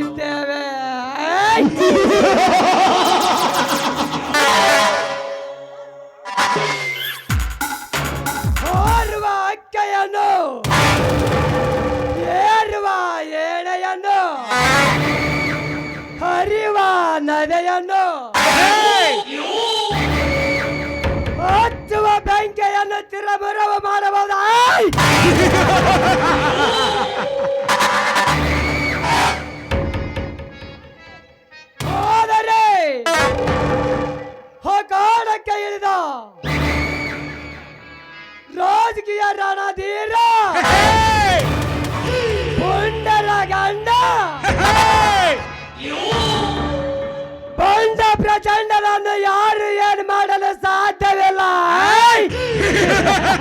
ನಾವಿದ್ದೇವೆ ಓರ್ವ ಅಕ್ಕೆಯನ್ನು ಏರುವ ಏಳೆಯನ್ನು ಹರಿವ ನದೆಯನ್ನು ಹಚ್ಚುವ ಬೆಂಕಿಯನ್ನು ತಿರಬರವ ಮಾಡಬಹುದಾ?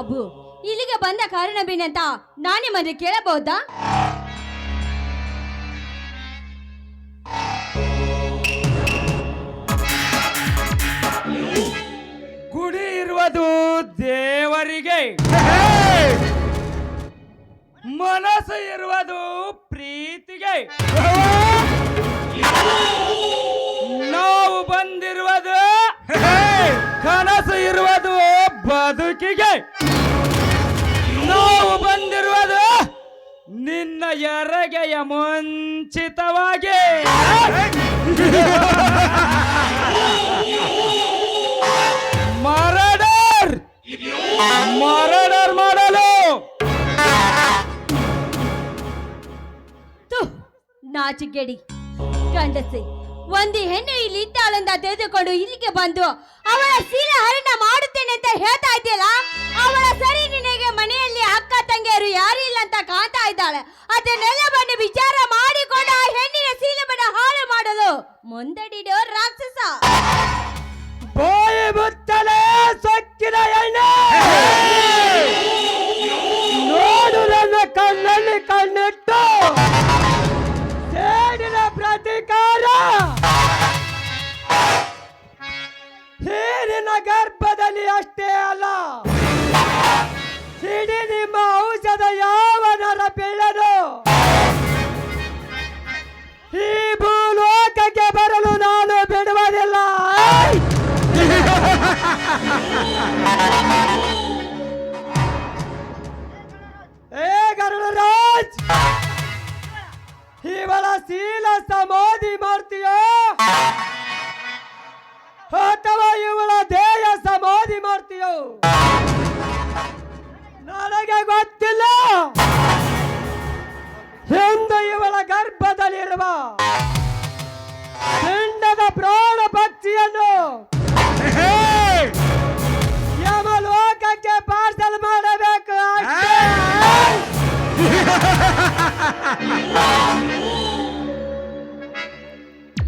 ಅಂದಾಗ ಇಲ್ಲಿಗೆ ಬಂದ ಕಾರಣವೇನಂತ ನಾನೇ ಮತ್ತೆ ಕೇಳಬಹುದಾ? ಗುಡಿ ಇರುವುದು ದೇವರಿಗೆ. ಮನಸ್ಸು ಇರುವುದು ಪ್ರೀತಿಗೆ. ನಾವು ಬಂದಿರುವುದು, ಕನಸು ಇರುವುದು ಬದುಕಿಗೆ. ನಿನ್ನ ಎರಗೆಯ ಮುಂಚಿತವಾಗಿ. ಮರಡರ್! ಮರಡರ್ ಮಾಡಲು! ನಾಚಿಗೆಡಿ ಗಂಡಸೆ, ಒಂದು ಹೆಣ್ಣು ಇಲ್ಲಿ ಇದ್ದಾಳಂತ ತೆಗೆದುಕೊಂಡು ಇಲ್ಲಿಗೆ ಬಂದು ಅವಳ ಸೀರೆ ಹರಣ ಮಾಡುತ್ತೇನೆ ಅಂತ ಹೇಳ್ತಾ ಇದೆಯಲ್ಲ ಕಾಣ್ತಾ ಅದನ್ನೆಲ್ಲವನ್ನು ವಿಚಾರ ಮಾಡಿಕೊಂಡು ಆ ಹೆಣ್ಣಿನ ಸೀಲವನ್ನು ಹಾಳು ಮಾಡಲು ಮುಂದಡಿಡೋ ರಾಕ್ಷಸ. ಬಾಯಿ ಮುಚ್ಚಲೆ ಸೊಕ್ಕಿನ ಎಣ್ಣೆ. ನೋಡು ನನ್ನ ಕಣ್ಣಲ್ಲಿ ಕಣ್ಣಿಟ್ಟು. ಸೇಡಿನ ಪ್ರತಿಕಾರ. ಹೀರಿನ ಗರ್ಭದಲ್ಲಿ ಅಷ್ಟೇ ಅಲ್ಲ. ಸಿಡಿ ಗರುಡರಾಜ್! ಇವಳ ಶೀಲ ಸಮಾಧಿ ಮಾಡ್ತೀಯೋ? ಅಥವಾ ಇವಳ ದೇಹ ಸಮಾಧಿ ಮಾಡ್ತೀಯೋ? ನನಗೆ ಗೊತ್ತಿಲ್ಲ! ಎಂದು ಇವಳ ಗರ್ಭದಲ್ಲಿರುವ ಪಿಂಡದ ಪ್ರಾಣ ಪಕ್ಷಿಯನ್ನು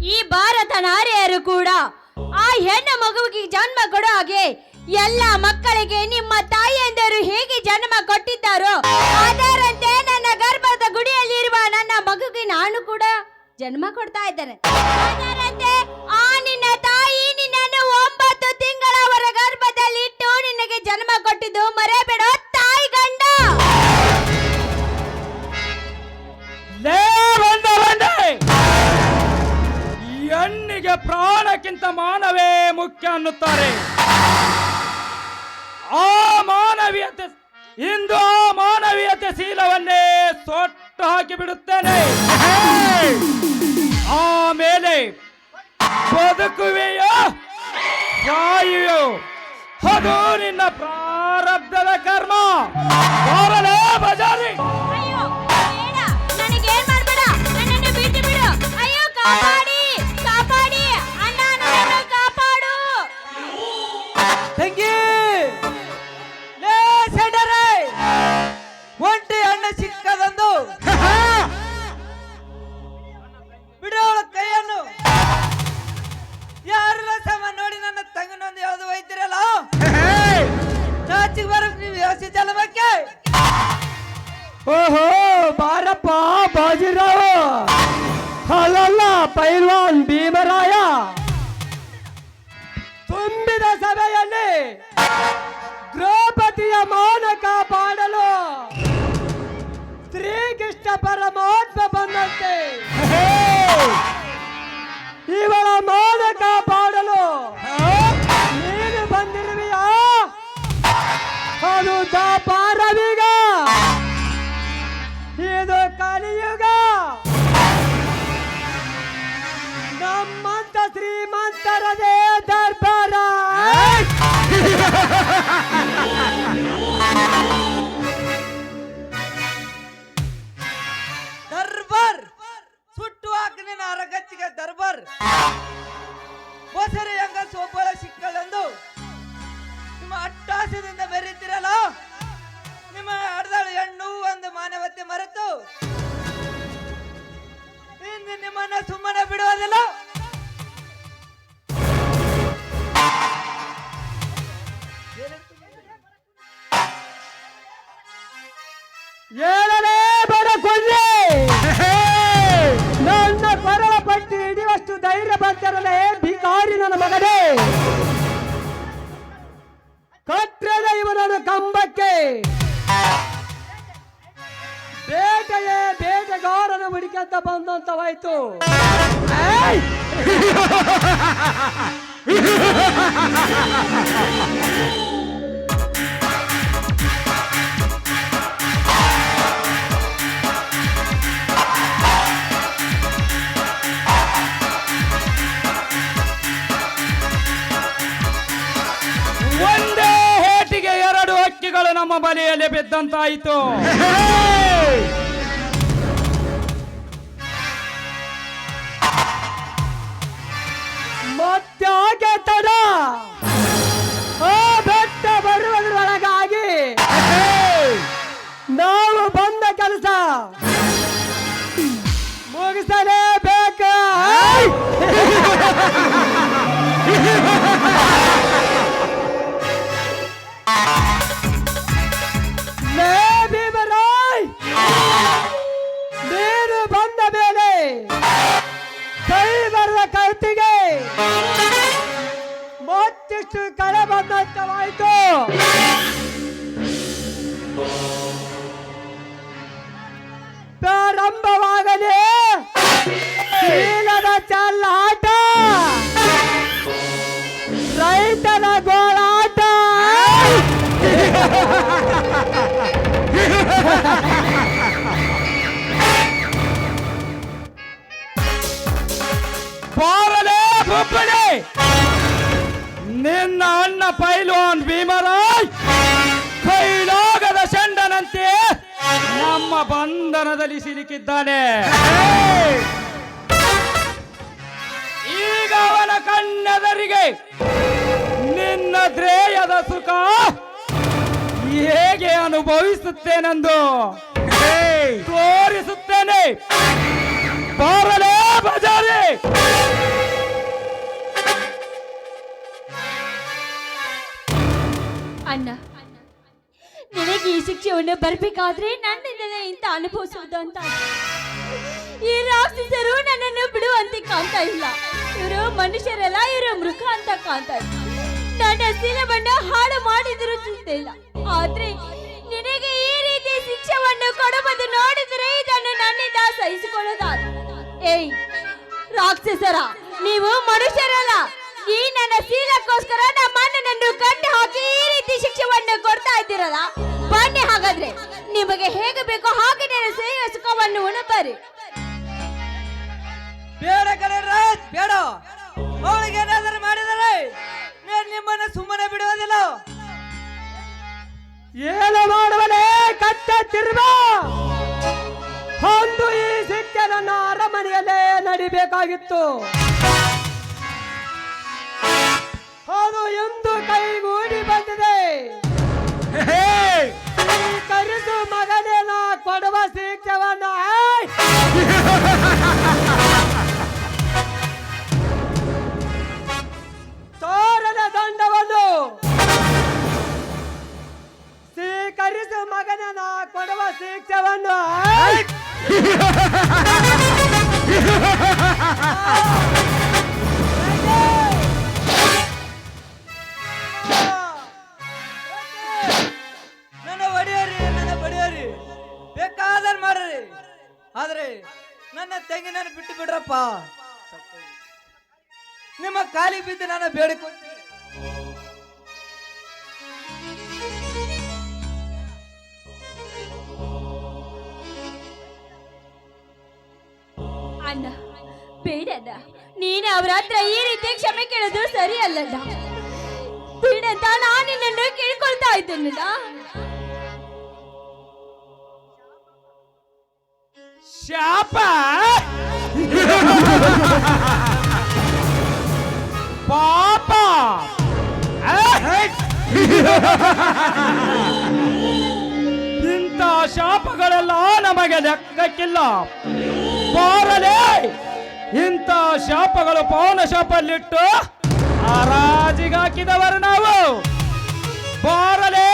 ಈ ಭಾರತ ನಾರಿಯರು ಕೂಡ ಆ ಹೆಣ್ಣು ಮಗುವಿಗೆ ಜನ್ಮ ಕೊಡೋ ಹಾಗೆ ಎಲ್ಲ ಮಕ್ಕಳಿಗೆ ನಿಮ್ಮ ತಾಯಿಯಂದರು ಹೇಗೆ ಜನ್ಮ ಕೊಟ್ಟಿದ್ದಾರೋ ಅದರಂತೆ ನನ್ನ ಗರ್ಭದ ಗುಡಿಯಲ್ಲಿರುವ ನನ್ನ ಮಗುಗೆ ನಾನು ಕೂಡ ಜನ್ಮ ಕೊಡ್ತಾ ಇದ್ದೇನೆ. ಅದರಂತೆ ಪ್ರಾಣಕ್ಕಿಂತ ಮಾನವೇ ಮುಖ್ಯ ಅನ್ನುತ್ತಾರೆ. ಆ ಮಾನವೀಯತೆ, ಇಂದು ಆ ಮಾನವೀಯತೆ ಶೀಲವನ್ನೇ ಸೊಟ್ಟು ಹಾಕಿ ಬಿಡುತ್ತೇನೆ. ಆಮೇಲೆ ಬದುಕುವೆಯೋ ಸಾಯುವೆಯೋ ಅದು ನಿನ್ನ ಪ್ರಾರಬ್ಧದ ಕರ್ಮ. ಬಾರಲೇ ಬಜಾರಿ. ಅಯ್ಯೋ ನನಗೆ ಏನ್ ಮಾಡ್ಬೇಡ, ನನ್ನನ್ನು ಬಿಟ್ಟು ಬಿಡು. ಅಯ್ಯೋ ಓಹೋ, ಬಾರಪ್ಪ, ಬಾಜಿರಾವ್. ಹಲಲ್ಲ, ಪೈಲ್ವಾನ್ ಭೀಮರಾಯ. ತುಂಬಿದ ಸಭೆಯಲ್ಲಿ ದ್ರೌಪದಿಯ ಮಾನ ಕಾಪಾಡಲು ಶ್ರೀಕೃಷ್ಣ ಪರಮಾತ್ಮ ಬಂದಂತೆ. ಇವಳ ಮಾನ ಕಾಪಾಡಲು ನೀನು ಬಂದಿರುವೆಯಾ? ಅದು ದಾಪಾರವೀಗ ಶ್ರೀಮಂತರದೇ ದರ್ಬಾರ. ದರ್ಬಾರ್. ಸುಟ್ಟು ಹಾಕಿನ ಅರಗತ್ತಿಗೆ ದರ್ಬಾರ್. ಹೊಸರಿ ಹಂಗ ಸೋಪಳ ಸಿಕ್ಕಳೆಂದು ನಿಮ್ಮ ಅಟ್ಟಾಸದಿಂದ ಬೆರೀತಿರಲ್ಲ ಕಂಬಕ್ಕೆ ಬೇಟೆಯೇ ಬೇಟೆಗಾರನ ಹುಡುಕಂತ ಬಂದಂತವಾಯ್ತು ಏಯ್! ನಮ್ಮ ಬಲೆಯಲ್ಲಿ ಬಿದ್ದಂತಾಯಿತು. ಮತ್ತೆ ತಡ? ಆ ಬೆಟ್ಟ ಬರುವುದರೊಳಗಾಗಿ ನಾವು ಬಂದ ಕೆಲಸ. ಮತ್ತಿಷ್ಟು ಕಳೆ ಬಂದಂತವಾಯಿತು ಪ್ರಾರಂಭವಾಗಲಿ ಶೀಲದ ಚಲ್ಲಾಟ ರೈತನ ಗೋಳಾಟ ಬಾರಲೇ ಬೊಬ್ಬಡೆ ನಿನ್ನ ಅಣ್ಣ ಪೈಲೋನ್ ಭೀಮರಾಯ್ ಕೈಲಾಗದ ಶಂಡನಂತೆ ನಮ್ಮ ಬಂಧನದಲ್ಲಿ ಸಿಲುಕಿದ್ದಾನೆ. ಈಗ ಅವನ ಕಣ್ಣೆದರಿಗೆ ನಿನ್ನ ದ್ರೇಯದ ಸುಖ ಹೇಗೆ ಅನುಭವಿಸುತ್ತೇನೆಂದು ತೋರಿಸುತ್ತೇನೆ. ಬಾರಲೇ ಬಜಾರಿ. ಅಣ್ಣ. ನಿನಗೆ ಈ ಶಿಕ್ಷೆಯನ್ನು ಬರಬೇಕಾದ್ರೆ ನನ್ನಿಂದಲೇ ಇಂತ ಅನುಭವಿಸುವುದು ಅಂತ ಈ ರಾಕ್ಷಸರು ನನ್ನನ್ನು ಬಿಡುವಂತೆ ಕಾಣ್ತಾ ಇಲ್ಲ. ಇವರು ಮನುಷ್ಯರಲ್ಲ, ಇವರು ಮೃಗ ಅಂತ ಕಾಣ್ತಾ ಇಲ್ಲ. ನನ್ನ ಸಿಲಬಣ್ಣ ಹಾಳು ಮಾಡಿದ್ರು ಚಿಂತೆ ಇಲ್ಲ. ಆದ್ರೆ ನಿನಗೆ ಈ ರೀತಿ ಶಿಕ್ಷೆಯನ್ನು ಕೊಡುವುದು ನೋಡಿದ್ರೆ ಇದನ್ನು ನನ್ನಿಂದ ಸಹಿಸಿಕೊಳ್ಳೋದ ಏಯ್, ರಾಕ್ಷಸರ, ನೀವು ಮನುಷ್ಯರಲ್ಲ. ಈ ನನ್ನ ಶೀಲಕ್ಕೋಸ್ಕರ ನಮ್ಮ ಕಟ್ಟಿ ಹಾಕಿ ರೀತಿ ಶಿಕ್ಷೆಯನ್ನು ಕೊಡ್ತಾ ಇದ್ದೀರಲ್ಲ? ಬನ್ನಿ ಹಾಗಾದ್ರೆ. ನಿಮಗೆ ಹೇಗೆ ಬೇಕೋ ಹಾಗೆ ಸೇವೆ ಸುಖವನ್ನು ಉಣಬರಿ ಬೇಡ ಕರೆ ರಾಜ್ ಬೇಡ. ಅವಳಿಗೆ ಏನಾದರೂ ಮಾಡಿದರೆ ನಾನು ನಿಮ್ಮನ್ನ ಸುಮ್ಮನೆ ಬಿಡುವುದಿಲ್ಲ. ಏನು ಮಾಡುವನೆ? ಕಟ್ಟ ತಿರುವ. ಒಂದು ಈ ಶಿಕ್ಷೆ ನನ್ನ ಅರಮನೆಯಲ್ಲೇ ನಡಿಬೇಕಾಗಿತ್ತು. ಅದು ಎಂದು ಕೈಗೂಡಿ ಬಂದಿದೆ ಕಾಲಿಗೆ ಬಿದ್ದು ನಾನು ಬೇಡಿಕೊಂಡೆ. ಅಣ್ಣ ಬೇಡದ ನೀನು ಅವ್ರ ಹತ್ರ ಈ ರೀತಿ ಕ್ಷಮೆ ಕೇಳೋದು ಸರಿ ಅಲ್ಲಲ್ಲ ಬೇಡದ ನಾನು ನಿನ್ನನ್ನು ಕೇಳ್ಕೊಳ್ತಾ ಇದ್ದೇನಣ್ಣ ಶಾಪ! ನಮಗೆ ಲೆಕ್ಕಕ್ಕಿಲ್ಲ. ಬಾರಲೇ! ಇಂಥ ಶಾಪಗಳು ಪೌನ ಶಾಪಲ್ಲಿಟ್ಟು ಹರಾಜಿಗಾಕಿದವರು ನಾವು. ಬಾರಲೇ!